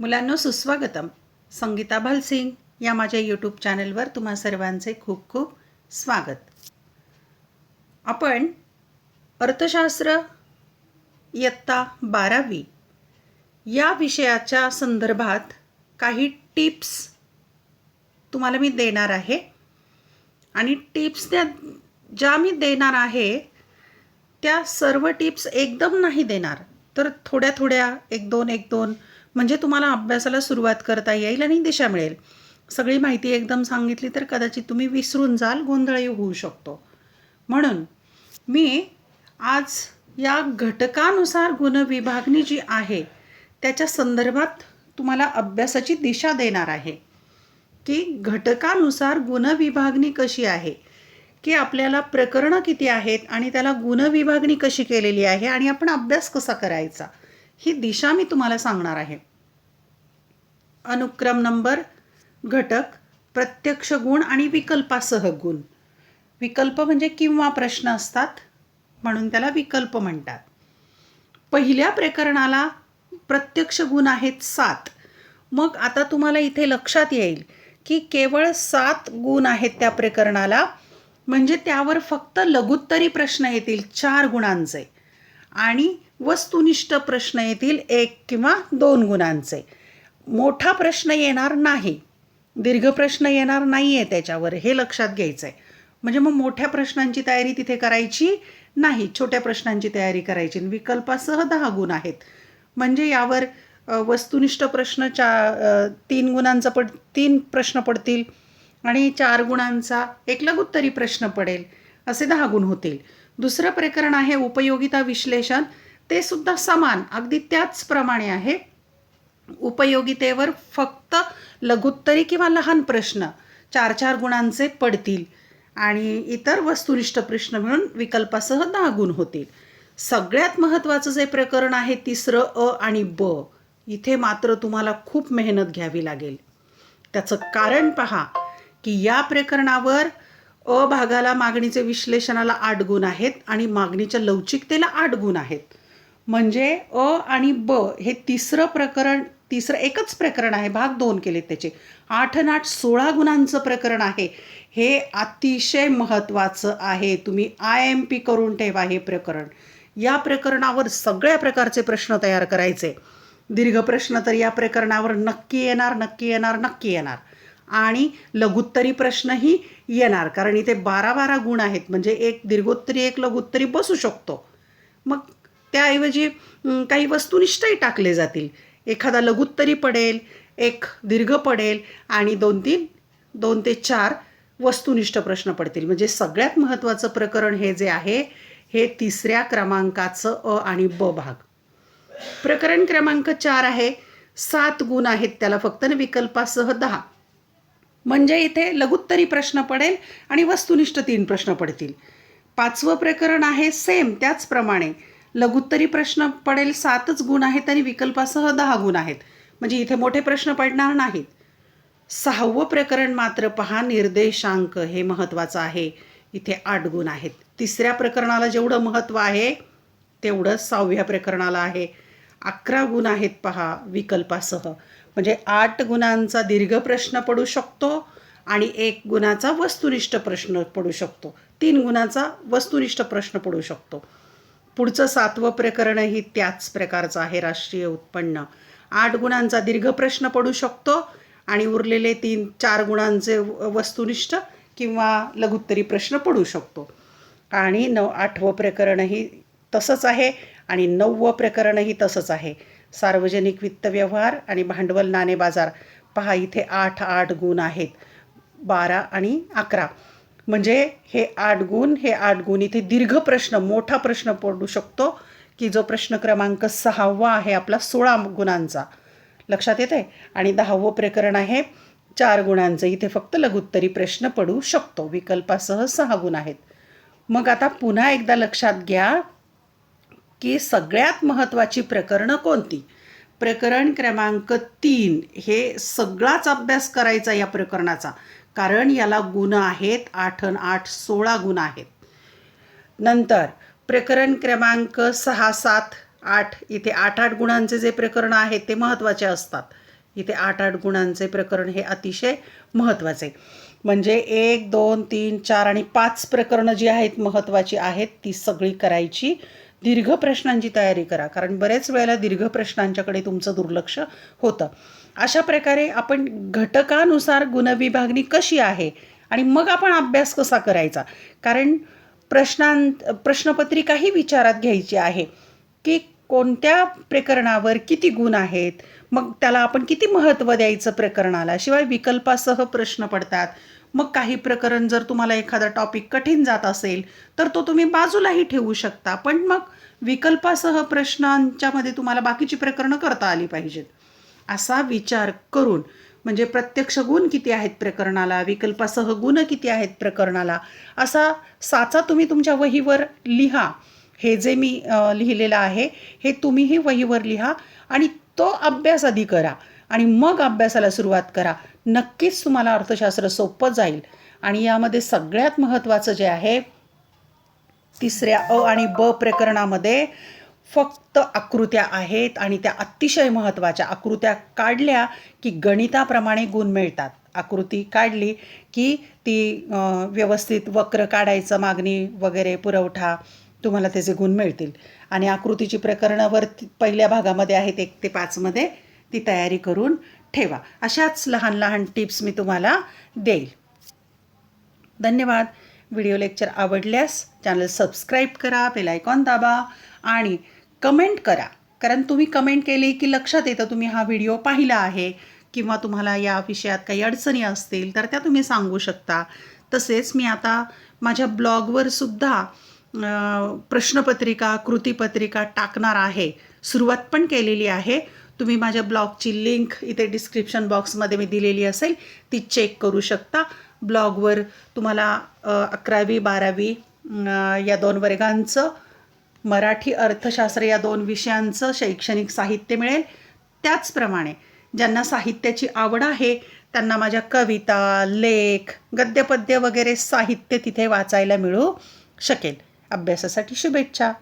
मुलांनो सुस्वागतम. संगीता भालसिंग या माझ्या यूट्यूब चॅनलवर तुम्हा सर्वांचे खूप खूप स्वागत. आपण अर्थशास्त्र इयत्ता बारावी या विषयाच्या संदर्भात काही टिप्स तुम्हाला मी देणार आहे. आणि टिप्स त्या ज्या मी देणार आहे त्या सर्व टिप्स एकदम नाही देणार. तर थोड्या थोड्या एक दोन एक दोन म्हणजे तुम्हाला अभ्यासाला सुरुवात करता येईल आणि दिशा मिळेल. सगळी माहिती एकदम सांगितली तर कदाचित तुम्ही विसरून जाल गोंधळही होऊ शकतो. म्हणून मी आज या घटकानुसार गुणविभागणी जी आहे त्याच्या संदर्भात तुम्हाला अभ्यासाची दिशा देणार आहे. की घटकानुसार गुणविभागणी कशी आहे की आपल्याला प्रकरणं किती आहेत आणि त्याला गुणविभागणी कशी केलेली आहे आणि आपण अभ्यास कसा करायचा. ही दिशा मी तुम्हाला सांगणार आहे. अनुक्रम नंबर घटक प्रत्यक्ष गुण आणि विकल्पासह गुण. विकल्प म्हणजे किंवा प्रश्न असतात म्हणून त्याला विकल्प म्हणतात. पहिल्या प्रकरणाला प्रत्यक्ष गुण आहेत सात. मग आता तुम्हाला इथे लक्षात येईल की केवळ सात गुण आहेत त्या प्रकरणाला म्हणजे त्यावर फक्त लघुत्तरी प्रश्न येतील चार गुणांचे. आणि वस्तुनिष्ठ प्रश्न येतील एक किंवा दोन गुणांचे. मोठा प्रश्न येणार नाही. दीर्घ प्रश्न येणार नाही आहे त्याच्यावर हे लक्षात घ्यायचं आहे म्हणजे मग मोठ्या प्रश्नांची तयारी तिथे करायची नाही. छोट्या प्रश्नांची तयारी करायची. विकल्पासह दहा गुण आहेत. म्हणजे यावर वस्तुनिष्ठ प्रश्न चा तीन गुणांचा पड तीन प्रश्न पडतील आणि चार गुणांचा एक लघुत्तरी प्रश्न पडेल. असे दहा गुण होतील. दुसरं प्रकरण आहे उपयोगिता विश्लेषण. ते सुद्धा समान अगदी त्याचप्रमाणे आहे. उपयोगितेवर फक्त लघुत्तरी किंवा लहान प्रश्न चार चार गुणांचे पडतील. आणि इतर वस्तुनिष्ठ प्रश्न मिळून विकल्पासह दहा गुण होतील. सगळ्यात महत्त्वाचं जे प्रकरण आहे तिसरं अ आणि ब इथे मात्र तुम्हाला खूप मेहनत घ्यावी लागेल. त्याचं कारण पहा की या प्रकरणावर अ भागाला मागणीचे विश्लेषणाला आठ गुण आहेत आणि मागणीच्या लवचिकतेला आठ गुण आहेत. म्हणजे अ आणि ब हे तिसरं प्रकरण तिसरं एकच प्रकरण आहे भाग दोन केलेत त्याचे. आठ नाट आठ सोळा गुणांचं प्रकरण आहे. हे अतिशय महत्त्वाचं आहे. तुम्ही आय एम पी करून ठेवा हे प्रकरण. या प्रकरणावर सगळ्या प्रकारचे प्रश्न तयार करायचे. दीर्घ प्रश्न तर या प्रकरणावर नक्की येणार नक्की येणार नक्की येणार. आणि लघुत्तरी प्रश्नही येणार. कारण इथे बारा बारा गुण आहेत. म्हणजे एक दीर्घोत्तरी एक लघुत्तरी बसू शकतो. मग त्याऐवजी काही वस्तुनिष्ठही टाकले जातील. एखादा लघुत्तरी पडेल एक दीर्घ पडेल आणि दोन तीन दोन ते चार वस्तुनिष्ठ प्रश्न पडतील. म्हणजे सगळ्यात महत्त्वाचं प्रकरण हे जे आहे हे तिसऱ्या क्रमांकाचं अ आणि ब भाग. प्रकरण क्रमांक चार आहे सात गुण आहेत त्याला. फक्त विकल्पासह दहा. म्हणजे इथे लघुत्तरी प्रश्न पडेल आणि वस्तुनिष्ठ तीन प्रश्न पडतील. पाचवं प्रकरण आहे सेम त्याचप्रमाणे लघुत्तरी प्रश्न पडेल सातच गुण आहेत आणि विकल्पासह दहा गुण आहेत. म्हणजे इथे मोठे प्रश्न पडणार नाहीत. सहावं प्रकरण मात्र पहा निर्देशांक हे महत्त्वाचं आहे. इथे आठ गुण आहेत. तिसऱ्या प्रकरणाला जेवढं महत्त्व आहे तेवढं सहाव्या प्रकरणाला आहे. अकरा गुण आहेत पहा विकल्पासह. म्हणजे आठ गुणांचा दीर्घ प्रश्न पडू शकतो आणि एक गुणाचा वस्तुनिष्ठ प्रश्न पडू शकतो. तीन गुणाचा वस्तुनिष्ठ प्रश्न पडू शकतो. पुढचं सातवं प्रकरणही त्याच प्रकारचं आहे राष्ट्रीय उत्पन्न. आठ गुणांचा दीर्घ प्रश्न पडू शकतो आणि उरलेले तीन चार गुणांचे वस्तुनिष्ठ किंवा लघुत्तरी प्रश्न पडू शकतो. आणि नऊ आठवं प्रकरणही तसंच आहे. आणि नववं प्रकरणही तसंच आहे. सार्वजनिक वित्त व्यवहार आणि भांडवल नाणे बाजार. पहा इथे आठ आठ गुण आहेत. बारा आणि अकरा. म्हणजे हे आठ गुण हे आठ गुण इथे दीर्घ प्रश्न मोठा प्रश्न पडू शकतो की जो प्रश्न क्रमांक सहावा आहे आपला सोळा गुणांचा. लक्षात येते आणि दहावं प्रकरण आहे चार गुणांचं. इथे फक्त लघुत्तरी प्रश्न पडू शकतो. विकल्पासह सहा गुण आहेत. मग आता पुन्हा एकदा लक्षात घ्या. की सगळ्यात महत्त्वाची प्रकरणं कोणती? प्रकरण क्रमांक तीन हे सगळाच अभ्यास करायचा या प्रकरणाचा. कारण याला गुण आहेत आठ अन आठ सोळा गुण आहेत. नंतर प्रकरण क्रमांक सहा सात आठ इथे आठ आठ गुणांचे जे प्रकरण आहेत ते महत्त्वाचे असतात. इथे आठ आठ गुणांचे प्रकरण हे अतिशय महत्त्वाचे. म्हणजे एक दोन तीन चार आणि पाच प्रकरणं जी आहेत महत्त्वाची आहेत ती सगळी करायची दीर्घ प्रश्नांची तयारी करा. कारण बरेच वेळेला दीर्घ प्रश्नांच्याकडे तुमचं दुर्लक्ष होतं. अशा प्रकारे आपण घटकानुसार गुणविभागणी कशी आहे आणि मग आपण अभ्यास कसा करायचा? कारण प्रश्नां प्रश्नपत्रिकाही विचारात घ्यायची आहे की कोणत्या प्रकरणावर किती गुण आहेत? मग त्याला आपण किती महत्त्व द्यायचं प्रकरणाला? शिवाय विकल्पासह प्रश्न पडतात. मग काही प्रकरण जर तुम्हाला एखादा टॉपिक कठीण जात असेल तर तो तुम्ही बाजूलाही ठेवू शकता. पण मग विकल्पासह प्रश्नांच्यामध्ये तुम्हाला बाकीची प्रकरणं करता आली पाहिजेत. असा विचार करून म्हणजे प्रत्यक्ष गुण किती आहेत प्रकरणाला विकल्पासह गुण किती आहेत प्रकरणाला असा साचा तुम्ही तुमच्या वहीवर लिहा. हे जे मी लिहिलेलं आहे हे तुम्हीही वहीवर लिहा आणि तो अभ्यास आधी करा आणि मग अभ्यासाला सुरुवात करा. नक्कीच तुम्हाला अर्थशास्त्र सोपं जाईल. आणि यामध्ये सगळ्यात महत्त्वाचं जे आहे तिसऱ्या अ आणि ब प्रकरणामध्ये फक्त आकृत्या आहेत आणि त्या अतिशय महत्त्वाच्या. आकृत्या काढल्या की गणिताप्रमाणे गुण मिळतात. आकृती काढली की ती व्यवस्थित वक्र काढायचं मागणी वगैरे पुरवठा तुम्हाला त्याचे गुण मिळतील. आणि आकृतीची प्रकरणावर पहिल्या भागामध्ये आहेत एक ते पाचमध्ये ती तयारी करून ठेवा. अशाच लहान लहान टिप्स मी तुम्हाला देईल. धन्यवाद. व्हिडिओ लेक्चर आवडल्यास चॅनल सबस्क्राईब करा बेलायकॉन दाबा आणि कमेंट करा. कारण तुम्ही कमेंट केली की लक्षात येतं तुम्ही हा व्हिडिओ पाहिला आहे किंवा तुम्हाला या विषयात काही अडचणी असतील तर त्या तुम्ही सांगू शकता. तसेच मी आता माझ्या ब्लॉगवर सुद्धा प्रश्नपत्रिका कृतीपत्रिका टाकणार आहे. सुरुवात पण केलेली आहे. तुम्ही माझ्या ब्लॉगची लिंक इथे डिस्क्रिप्शन बॉक्समध्ये मी दिलेली असेल ती चेक करू शकता. ब्लॉगवर तुम्हाला अकरावी बारावी या दोन वर्गांचं मराठी अर्थशास्त्र या दोन विषयांचं शैक्षणिक साहित्य मिळेल. त्याचप्रमाणे ज्यांना साहित्याची आवड आहे त्यांना माझ्या कविता लेख गद्यपद्य वगैरे साहित्य तिथे वाचायला मिळू शकेल. अभ्यासासाठी शुभेच्छा.